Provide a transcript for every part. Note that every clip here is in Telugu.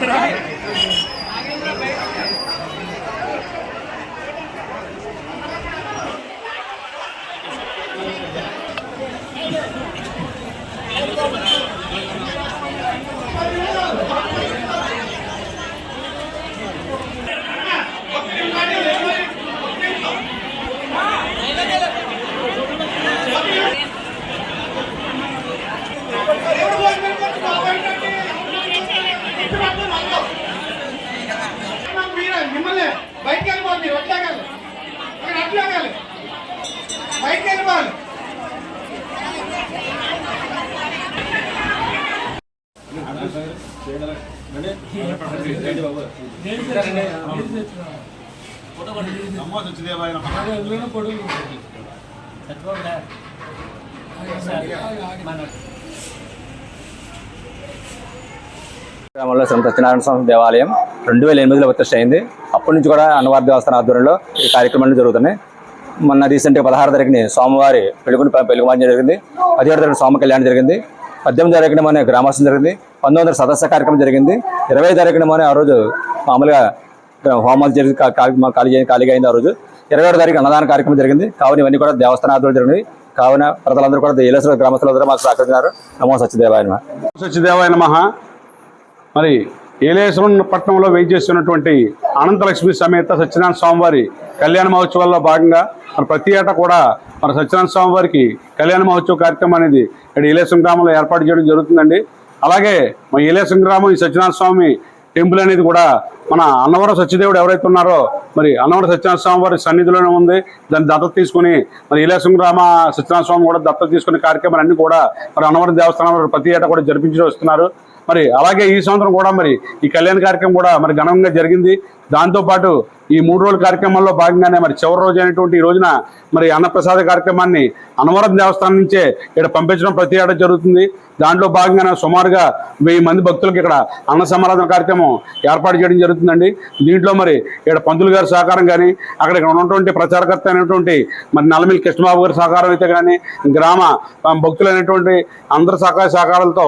మీరే మిమ్మల్ని బయటకు వెళ్ళిపోవాలి మీరు. వచ్చాగాలి అక్కడ అట్లాగాలి బయటకు వెళ్ళిపోవాలి. గ్రామంలో శ్రీ సత్యనారాయణ స్వామి దేవాలయం రెండు వేల ఎనిమిదిలో ప్రతిష్ట అయింది. అప్పటి నుంచి కూడా అన్నవారి దేవస్థాన ఆధ్వర్యంలో ఈ కార్యక్రమాలు జరుగుతున్నాయి. మొన్న రీసెంట్గా పదహారు తారీఖుని స్వామివారి పెళ్ళికొని పెళ్ళిమార్చం జరిగింది. పదిహేడు తరగతి స్వామి కళ్యాణం జరిగింది. పద్దెనిమిది తారీఖున మన గ్రామోత్సవం జరిగింది. పంతొమ్మిది వందల సదస్య కార్యక్రమం జరిగింది. ఇరవై తారీఖున మన ఆ రోజు మామూలుగా హోమాలు జరిగి ఖాళీ ఖాళీగా అయింది ఆ రోజు. ఇరవై ఆరు తారీఖు అన్నదాన కార్యక్రమం జరిగింది. కావున ఇవన్నీ కూడా దేవస్థాన ఆధ్వర్యంలో జరిగినాయి కావున ప్రజలందరూ కూడా ఏలేశ్వర గ్రామస్తులందరూ మాకు సహకరించినారు. నమో సత్యదేవాయన సత్యదేవాయ మహా మరి ఏలేశ్వరం పట్టణంలో వేయించేస్తున్నటువంటి అనంతలక్ష్మి సమేత సత్యనారాయణ స్వామివారి కళ్యాణ మహోత్సవాల్లో భాగంగా మన ప్రతి ఏటా కూడా మన సత్యనారాయణ స్వామివారికి కళ్యాణ మహోత్సవ కార్యక్రమం అనేది ఇక్కడ ఏలేశ్వరం గ్రామంలో ఏర్పాటు చేయడం జరుగుతుందండి. అలాగే మన ఏలేశ్వరం గ్రామం ఈ సత్యనారాయణ స్వామి టెంపుల్ అనేది కూడా మన అన్నవరం సత్యదేవుడు ఎవరైతే ఉన్నారో మరి అన్నవరం సత్యనారాయణ స్వామి వారి సన్నిధిలోనే ఉంది. దాన్ని దత్తత తీసుకుని మరి ఇలాసం గ్రామ సత్యనారాయణ స్వామి కూడా దత్తత తీసుకునే కార్యక్రమాలన్నీ కూడా మరి అన్నవరం దేవస్థానం ప్రతి ఏటా కూడా జరిపించి వస్తున్నారు. మరి అలాగే ఈ సంవత్సరం కూడా మరి ఈ కళ్యాణ కార్యక్రమం కూడా మరి ఘనంగా జరిగింది. దాంతోపాటు ఈ మూడు రోజుల కార్యక్రమంలో భాగంగానే మరి చివరి రోజు అయినటువంటి ఈ రోజున మరి అన్నప్రసాద కార్యక్రమాన్ని అన్నవరం దేవస్థానం నుంచే ఇక్కడ పంపించడం ప్రతి ఏటా జరుగుతుంది. దాంట్లో భాగంగానే సుమారుగా వెయ్యి మంది భక్తులకు ఇక్కడ అన్న సమారాధన కార్యక్రమం ఏర్పాటు చేయడం జరుగుతుందండి. దీంట్లో మరి ఇక్కడ పంతులు గారి సహకారం కానీ అక్కడ ఇక్కడ ఉన్నటువంటి ప్రచారకర్త అయినటువంటి మరి నల్లమిల్లి కృష్ణబాబు గారి సహకారం అయితే కానీ గ్రామ భక్తులు భక్తులైనటువంటి అందరి సహకార సహకారాలతో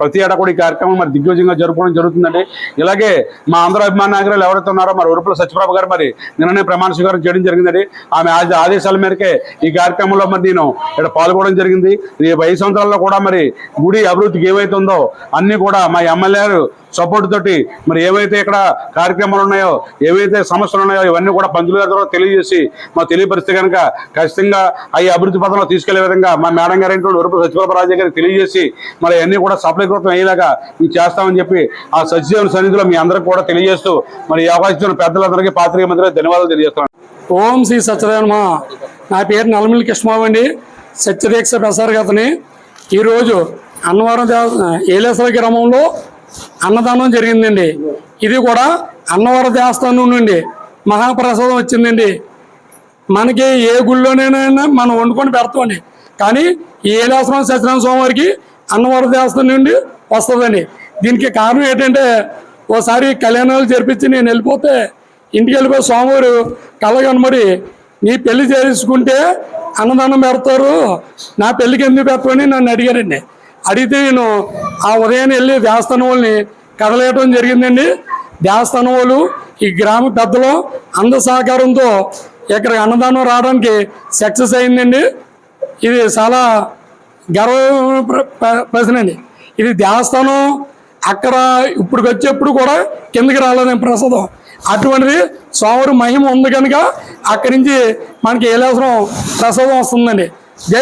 ప్రతి ఏటా కూడా ఈ కార్యక్రమం మరి దిగ్విజయంగా జరుపుకోవడం జరుగుతుందండి. ఇలాగే మా అందరూ అభిమాన నాయకులు ఎవరైతే ఉన్నారో మరి ఉరుపుల సత్యప్రభ గారు మరి నిన్ననే ప్రమాణ స్వీకారం చేయడం జరిగిందండి. ఆమె ఆదేశాల మేరకే ఈ కార్యక్రమంలో మరి నేను ఇక్కడ పాల్గొనడం జరిగింది. రేపు ఐదు సంవత్సరాల్లో కూడా మరి గుడి అభివృద్ధికి ఏవైతే ఉందో అన్ని కూడా మా ఎమ్మెల్యేలు సపోర్ట్ తోటి మరి ఏవైతే ఇక్కడ కార్యక్రమాలు ఉన్నాయో ఏవైతే సమస్యలు ఉన్నాయో ఇవన్నీ కూడా పంతులు గారి ద్వారా తెలియజేసి మా తెలియపరిస్తే కనుక ఖచ్చితంగా అవి అభివృద్ధి పథంలో తీసుకెళ్ళే విధంగా మా మేడం గారు అయినటువంటి ఉరుపు సత్యప్రభరాజు గారికి తెలియజేసి మరి అన్ని కూడా సఫలీకృతం అయ్యేలాగా మేము చేస్తామని చెప్పి ఆ సత్యదేవుని సన్నిధిలో మీ అందరికి కూడా తెలియజేస్తూ మరి ఈ అవకాశం పెద్దలందరికీ పెద్దలందరికీ పాత్రిక మంత్రి ధన్యవాదాలు తెలియజేస్తున్నాను. ఓం శ్రీ సత్యనారాయణ నా పేరు నల్లమిల్లి కృష్ణబాబు అండి సత్యదీక్ష ప్రసారగతని ఈరోజు అన్నవరం దేవ ఏలేశ్వర గ్రామంలో అన్నదానం జరిగిందండి. ఇది కూడా అన్నవరం దేవస్థానం నుండి మహాప్రసాదం వచ్చిందండి. మనకి ఏ గుళ్ళోనైనా మనం వండుకొని పెడతామండి. కానీ ఈ ఏలేశ్వరం సత్యనారాయణ స్వామి వారికి అన్నవరం దేవస్థానం నుండి వస్తుందండి. దీనికి కారణం ఏంటంటే ఓసారి కళ్యాణాలు జరిపించి నేను వెళ్ళిపోతే ఇంటికి వెళ్ళిపోయి స్వామివారు కళ్ళ నీ పెళ్ళి చేసుకుంటే అన్నదానం పెడతారు. నా పెళ్ళికి ఎందుకు పెట్టమని నన్ను అడిగారండి. అడిగితే నేను ఆ ఉదయాన్నే వెళ్ళి దేవస్థానం వాళ్ళని కదలేయటం జరిగిందండి. దేవస్థానం వాళ్ళు ఈ గ్రామ పెద్దలు అంద సహకారంతో ఇక్కడ అన్నదానం రావడానికి సక్సెస్ అయిందండి. ఇది చాలా గర్వ ప్రశ్న అండి. ఇది దేవస్థానం అక్కడ ఇప్పుడు వచ్చేప్పుడు కూడా కిందకి రాలేదండి ప్రసాదం. అటువంటిది స్వామివారి మహిమ ఉంది కనుక అక్కడి నుంచి మనకి ఏలేశ్వరం ప్రసాదం వస్తుందండి.